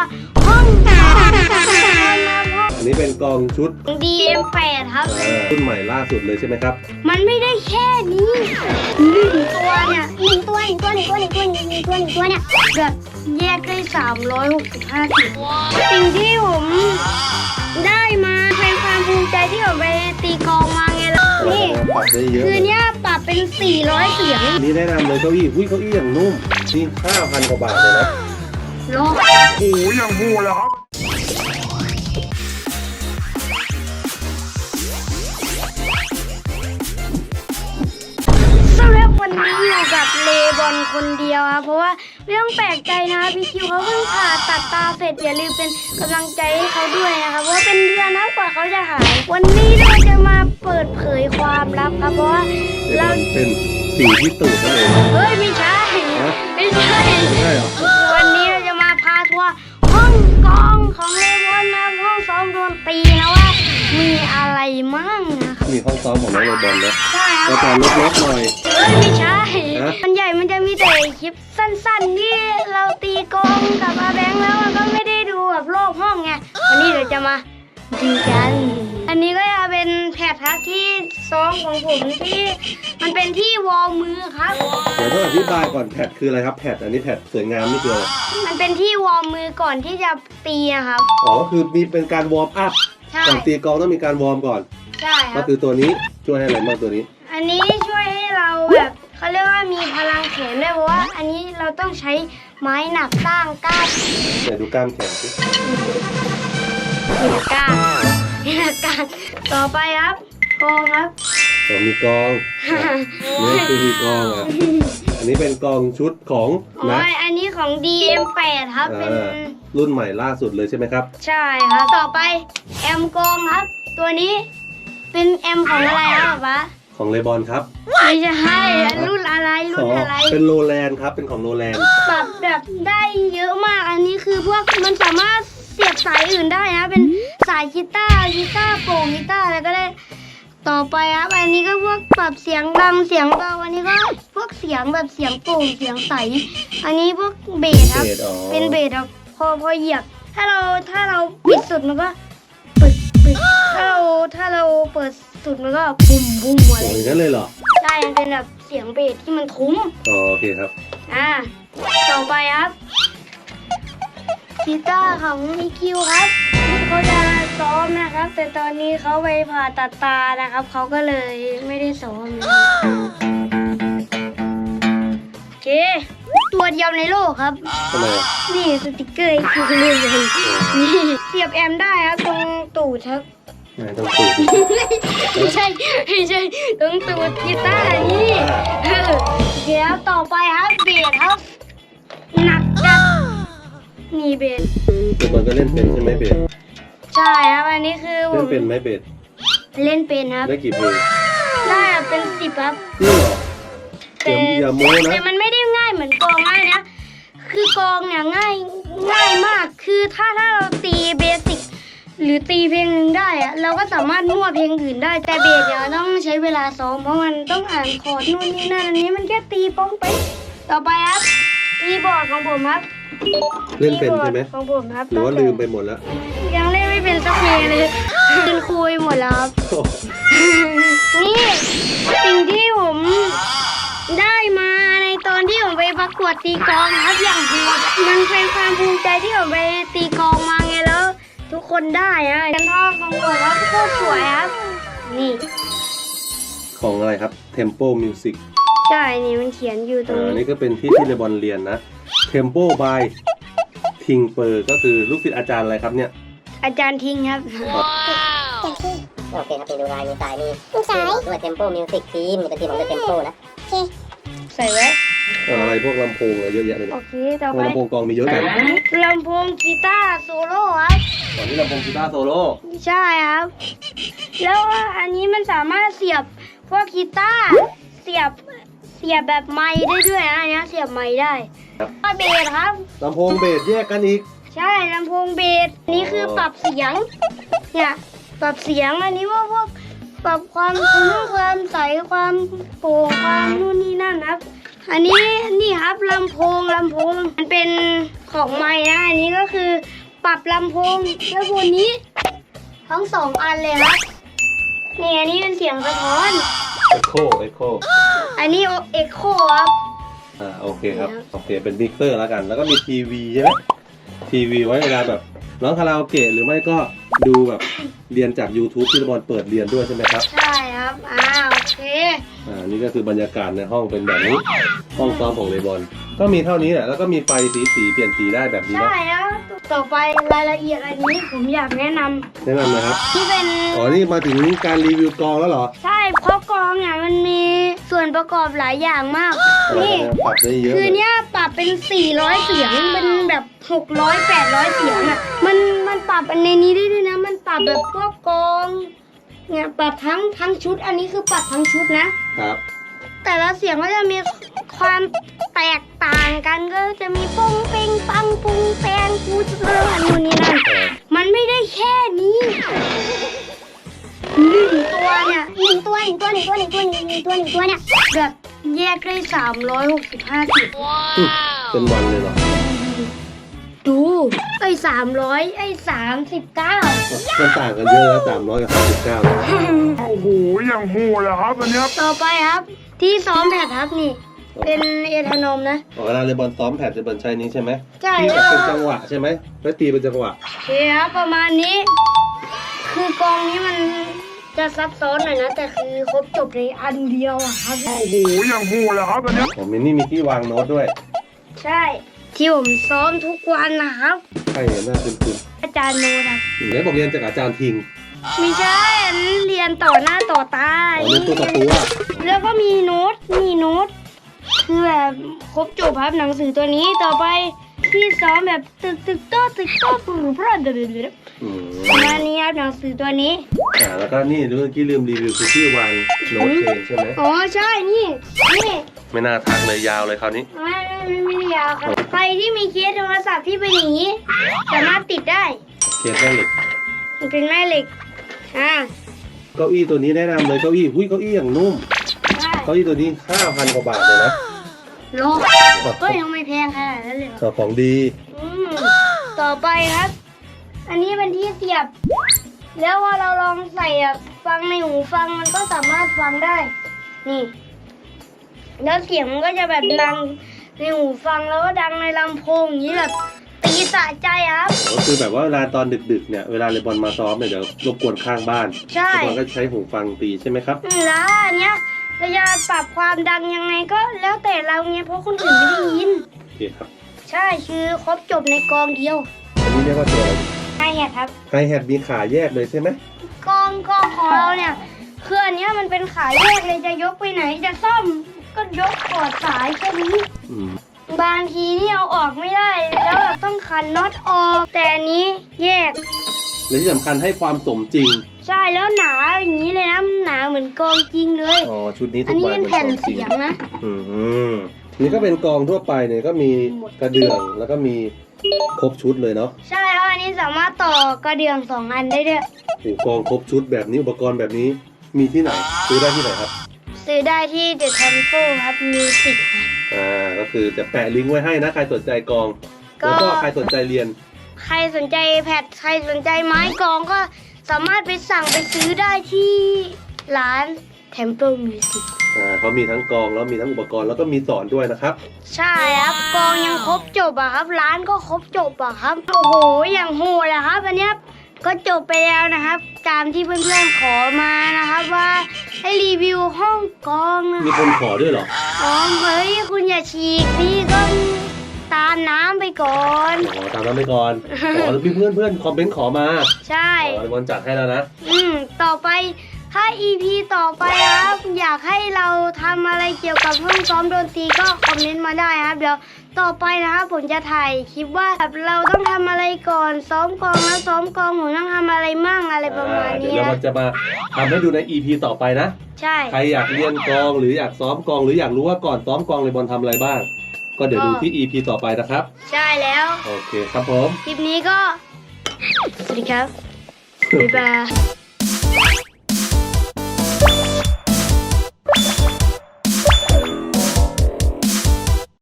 ร์ห้องนอนนะครับห้องอันนี้เป็นกองชุด DM8 ครับ เอ่อรุ่นใหม่ล่าสุดเลยใช่ไหมครับ มันไม่ได้แค่นี้หนึ่งตัวเนี่ยหนึ่งตัวหนึ่งตัวหนึ่งตัวหนึ่งตัวหนึ่งหนึ่งตัวหนึ่งตัวเนี่ยแบบแยกได้ 365สิบสิ่งที่ผมได้มาเป็นความภูมิใจที่ผมไปตีกลองมาไงล่ะนี่ ปรับได้เยอะคืเลอยเนี้ยปรับเป็น 400 เสียงนี่แนะนำเลยเก้าอี้ อุ้ยเก้าอี้อย่างนุ่มนี่5,000กว่าบาทเลยนะ โลกโอ้ยอย่างหูเลยครับสำหรับวันนี้อยู่กับเลบอนคนเดียวครับเพราะว่าไม่ต้องแปลกใจนะพี่คิวเขาเพิ่งผ่าตัดตาเสร็จอย่าลืมเป็นกำลังใจให้เขาด้วยนะครับเพราะว่าเป็นเดือนนะกว่าเขาจะหาย วันนี้เราจะมาเปิดเผยความลับครับเพราะว่าเดี๋ยวเรามันเป็นสีที่ตูดนั่นเองเฮ้ยไม่ใช่ฮะไม่ใช่ ใช่เหรอ มีห้องซ้อมของน้องโรบอลนะใช่คก็รับจะลดๆหน่อยเฮ้ยไม่ใช่ฮะ มันใหญ่มันจะมีแต่คลิปสั้นๆที่เราตีกลองกับอาแบงค์แล้วมันก็ไม่ได้ดูแบบรอบห้องไงวันนี้เดี๋ยวจะมาดูกัน อันนี้ก็จะเป็นแพดครับที่ซ้อมของผมที่มันเป็นที่วอลมือครับ เดี๋ยวต้องอธิบายก่อนแพดคืออะไรครับแพดอันนี้แพดสวยงามนี่คืออะไรมันเป็นที่วอลมือก่อนที่จะตีอะครับ อ๋อก็คือมีเป็นการวอร์มอัพใช่ก่อนตีกลองต้องมีการวอร์มก่อน ใช่คก็รับคือตัวนี้ช่วยให้อะไรบ้างตัวนี้ อันนี้ช่วยให้เราแบบเขาเรียกว่ามีพลังแขนด้วยเพราะว่า อันนี้เราต้องใช้ไม้หนักสร้างกล้ามไหนดูกล้ามแขนสิหนักกล้ามหนักกล้ามต่อไปครับกองครับ อ๋อมีกลองอะนี่คือมีกลองอะอันนี้เป็นกลองชุดของอ๋อนะอันนี้ของ DM8 ครับ เป็น อ่ารุ่นใหม่ล่าสุดเลยใช่ไหมครับ ใช่ครับ ต่อไปแอมกองครับ ตัวนี้ เป็นแอมของอะไรครับป๊าของเลบอนครับไม่ใช่รุ่นอะไรรุ่นอะไร เป็นโรแลนด์ครับ เป็นของโรแลนด์ปรับแบบได้เยอะมาก อันนี้คือพวกมันสามารถเสียบสายอื่นได้นะ เป็นสายกีตาร์กีตาร์โปร่งกีตาร์อะไรก็ได้ ต่อไปครับอันนี้ก็พวกปรับเสียงดังเสียงเบา อันนี้ก็พวกเสียงแบบเสียงโปร่งเสียงใส อันนี้พวกเบสครับเบสอ๋อเป็นเบสครับ พอพอเหยียบ ถ้าเราถ้าเราปิดสุดมันก็ปิดปิด ถ้าเราถ้าเราเปิดสุดมันก็บุ้มบุ้มอะไรโอ้ยงั้นเลยเหรอใช่มันเป็นแบบเสียงเบสที่มันทุ้ม อ๋อโอเคครับ อ่า ต่อไปครับกีตาร์ของอีคิวครับที่เขาจะซ้อมนะครับ แต่ตอนนี้เขาไปผ่าตัดตานะครับ เขาก็เลยไม่ได้ซ้อมโอเค ตัวเดียวในโลกครับ ทำไมอะนี่สติกเกอร์อีคิวเลยนี่เสียบแอมได้ครับ ตรงตูดครับ ไหนต้องตูดไม่ใช่ไม่ใช่ตรงตูดกีตาร์นี่เออเดี๋ยวต่อไปครับเบสครับหนักจัดนี่เบสเลบอนก็เล่นเป็นใช่ไหมเบสใช่ครับอันนี้คือผเล่นมเป็นไหมเบสเล่นเป็นครับได้กี่เพลงได้เป็นสิบครับ นี่เหรอแต่อย่าอย่าโม้นะแต่มันไม่ได้ง่ายเหมือนกลองง่ายนะ คือกลองเนี่ยง่ายง่ายมาก คือถ้าถ้าเราตีเบสิก หรือตีเพลงหนึ่งได้อะเราก็สามารถมั่วเพลงอื่นได้แต่เบสเนี่ยต้องใช้เวลาซ้อมเพราะมันต้องอ่านคอร์ดนู่นนี่นั่นอันนี้มันแค่ตีป้องไป ต่อไปครับคีย์บอร์ดของผมครับเล่นเป็นใช่ไหมคีย์บอร์ดของผมครับหรือว่าลืมไปหมดแล้ว ยังเล่นไม่เป็นสักเพลงเลยลืมคุยหมดแล้วครับนี่สิ่งที่ผมได้มาในตอนที่ผมไปประกวดตีกลองครับอย่างโหดมันเป็นความภูมิใจที่ผมไปตีกลองมาไงแล้วทุกค นได้อะกันท่อของผมครับโคตรสวยครับ นี่ ของอะไรครับ Tempo Music ใช่ นี่มันเขียนอยู่ตรอ่างนี้ นี่ก็เป็นที่ที่เลบอนเรียนนะ Tempo by ทิงเปอร์ก็คือลูกศิษย์อาจารย์อะไรครับเนี่ย อาจารย์ทิ้งครับเต็มที่โอเคครับมีดูลายมีสายมีลูกสาย ด้วยเทมโปมิวสิกทีมนี่ก็ทีมของเดอะเทมโปนะโอเคใส่ไว้ อะไรพวกลำโพงอะไรเยอะแยะเลยโอเนี่ยเคต่อทำไปไมลำโพงกองมีเยอะจังลำโพงกีตาร์โซโล่ครับตอนนี้ลำโพงกีตาร์โซโล่ใช่ครับ แล้วอันนี้มันสามารถเสียบพวกกีตาร์เสียบเสียบแบบไม้ได้ด้วยนะอันเนี้ยเสียบไม้ได้ก็เบสครับ ลำโพงเบสแยกกันอีก ใช่ลำโพงเบสอันนี่คือปรับเสียงเนี่ยปรับเสียงอันนี้ว่าพวกปรับความทุ้มความใสความโปร่งความนู่นนี่นั่นนะครับท อันนี้นี่ครับลำโพงลำโพงมันเป็นของไม้นะอันนี้ก็คือปรับลำโพงแล้วบนนี้ทั้งสองอันเลยครับนี่อันนี้เป็นเสียงสะท้อน เอ็กโคเอ็กโคอันนี้เอ็กโคครับอ่าโอเคครับโอเคเป็นมิกเซอร์แล้วกัน แล้วก็มีทีวีใช่ไหมทีวีไว้เวลาแบบร้องคาราโอเกะหรือไม่ก็ดูแบบเรียนจาก YouTube ที่ระบอลเปิดเรียนด้วยใช่ไหมครับ ใช่ครับอ่าโอ เค อ่านี่ก็คือบรรยากาศในห้องเป็นแบบนี้ ห้องซ้อมของเลบอลก็มีเท่านี้แหละแล้วก็มีไฟสีสีเปลี่ยนสีได้แบบนี้ใช่เนาะแล้วต่อไปรายละเอียดอันนี้ผมอยากแนะนำแนะนำนะครับที่เป็น อ๋อนี่มาถึงการรีวิวกองแล้วเหรอใช่เพราะกลองเนี่ยมันมีส่วนประกอบหลายอย่างมากอะไรนี่นะปรับได้เยอะคือเลยเนี้ยปรับเป็น 400 เสียงเป็นแบบ 600 800 เสียงอะ มันมันปรับอันในนี้ได้ด้วยนะ มันปรับแบบพวกกลอง เนี่ยปรับทั้งทั้งชุด อันนี้คือปรับทั้งชุดนะ ครับ แต่ละเสียงก็จะมีความแตกต่างกันก็จะมีปุ้งเป้งปังปุ้งแปงกูจะเรื่องอันนู้นนี่นั่นมันไม่ได้แค่นี้หนึ่งตัวเนี่ยหนึ่งตัวหนึ่งตัวหนึ่งตัวหนึ่งตัวหนึ่งตัวหนึ่งตัวเนี่ยแบบแยกได้สามร้อยหกสิบห้าสิบเป็นวันเลยเหรอ ดู ไอ้สามร้อยไอ้สามสิบเก้า มันต่างกันเยอะนะสามร้อยกับสามสิบเก้าโอ้โหอย่างโหดเลยครับอันเนี้ยต่อไปครับ ที่ซ้อมแผดครับนี่ เป็นเอทานอมนะเวลาเลบอลซ้อมแผดเลบอลใช้นี้ใช่ไหมใช่ที่แล้วเป็นจังหวะใช่ไหมแล้วตีเป็นจังหวะโอเคครับประมาณนี้ คือกองนี้มันจะซับซ้อนหน่อยนะแต่คือครบจบในอันเดียวอะครับโอ้โหอย่างโหดเลยครับอันเนี้ยผมมินนี่มีที่วางโน้ตด้วย ใช่ ที่ผมซ้อมทุกวันนะครับ ใช่หน้าคุณคุณอาจารย์โนครับไหนบอกเรียนจากอาจารย์ทิงไม่ใช่อันนี้เรียนต่อหน้าต่อตาอ๋อเรียนตัวต่อตัวแล้วก็มีโน้ต มีโน้ต คือแบบครบจบครับหนังสือตัวนี้ต่อไปที่ซ้อมแบบตึกตึกโต๊ะตึกโต๊ะปรุพระเดเดเดอืมประมาณนี้ครับหนังสือตัวนี้ อ่าแล้วก็นี่เมื่อกี้ลืมรีวิวคือที่วางโน้ตเพลงใช่ไหมอ๋อใช่นี่นี่ ไม่น่าทักเลยยาวเลยคราวนี้ ไม่ไม่ไม่ยาวครับใครที่มีเคสโทรศัพท์ที่เป็นอย่างนี้ สามารถติดได้เคสได้เหล็กมันเป็นแม่เหล็กอ่าเก้าอี้ตัวนี้แนะนำเลยเก้าอี้หุ้ยเก้าอี้อย่างนุ่มเก้าอี้ตัวนี้ห้าพันกว่าบาทเลยนะโลก็ยังไม่แพงขนาดนั้นเลยเหรอต่อของดีอืมต่อไปครับ อันนี้เป็นที่เสียบ แล้วพอเราลองใส่ฟังในหูฟังมันก็สามารถฟังได้ นี่ แล้วเสียงมันก็จะแบบดังในหูฟังแล้วก็ดังในลำโพงอย่างนี้แบบตีสะใจครับก็คือแบบว่าเวลาตอนดึกๆเนี่ยเวลาเลบอลมาซ้อมเนี่ยเดี๋ยวรบกวนข้างบ้านใช่เลบอลก็ใช้หูฟังตีใช่ไหมครับอืมแล้วอันเนี้ยเราจะปรับความดังยังไงก็แล้วแต่เราเนี้ยเพราะคนอื่นไม่ได้ยินโอเคครับ ใช่คือครบจบในกองเดียวอันนี้เรียกว่าตัวอะไรใช่ครับไฮแฮทมีขาแยกเลยใช่ไหมกองกองของเราเนี่ยคืออันเนี้ยมันเป็นขายแยกเลยจะยกไปไหนจะซ่อม ก็ยกกอดสายแค่นี้อืมบางทีนี่เอาออกไม่ได้ แล้วแบบต้องขันน็อตออก แต่อันนี้แยก และที่สำคัญให้ความสมจริง ใช่แล้วหนาอย่างนี้เลยนะหนาเหมือนกองจริงเลย อ๋อ ชุดนี้อัทุนกนี้ใบเป็นมันแผ่นสมจริเสีงยงนะ อืมนี่ก็เป็นกองทั่วไปเนี่ยก็มีกระเดื่องแล้วก็มีครบชุดเลยเนาะใช่แล้วอันนี้สามารถต่อกระเดื่องสองอันได้ด้วย โอ้กองครบชุดแบบนี้อุปกรณ์แบบนี้มีที่ไหนซื้อได้ที่ไหนครับ ซื้อได้ที่ The Temple ครับ Music ครับอ่าก็คือจะแปะลิงก์ไว้ให้นะใครสนใจกอง ก็ แล้วก็ใครสนใจเรียน ใครสนใจแพดใครสนใจไม้กลองก็สามารถไปสั่งไปซื้อได้ที่ร้าน Temple Music อ่าเขามีทั้งกองแล้วมีทั้งอุปกรณ์แล้วก็มีสอนด้วยนะครับ ใช่ครับกองยังครบจบอะครับ ร้านก็ครบจบอะครับ โอ้โห อย่างโหดอะครับ อันเนี้ย ก็จบไปแล้วนะครับ ตามที่เพื่อนๆขอมานะครับว่าให้รีวิวห้องกองนะมีคนขอด้วยเหรออ๋อเฮ้ยคุณอย่าฉีกพี่ก็ตามน้ำไปก่อนอ๋อตามนั้นไปก่อนอ๋อแล้วมีเพื่อนเพื่อนๆคอมเมนต์ขอมาใช่ อ๋อวันจัดให้แล้วนะ อืม ต่อไป ถ้า EP ต่อไปครับ อยากให้เราทำอะไรเกี่ยวกับห้องซ้อมดนตรีก็คอมเมนต์มาได้ครับ เดี๋ยวต่อไปนะครับผมจะถ่ายคลิปว่าแบบเราต้องทำอะไรก่อนซ้อมกลองแล้วซ้อมกลองผมต้องทำอะไรมั่งอะไรประมาณอ่าเดี๋ยวนี้เรานะจะมาทำให้ดูใน EP ต่อไปนะ ใช่ใครอยากเรียนกลองหรืออยากซ้อมกลอง หรืออยากรู้ว่าก่อนซ้อมกลองเลยบอลทำอะไรบ้าง ก็เดี๋ยวดูที่ EP ต่อไปนะครับ ใช่แล้วโอเคครับผม คลิปนี้ก็ สวัสดีครับบ๊ายบาย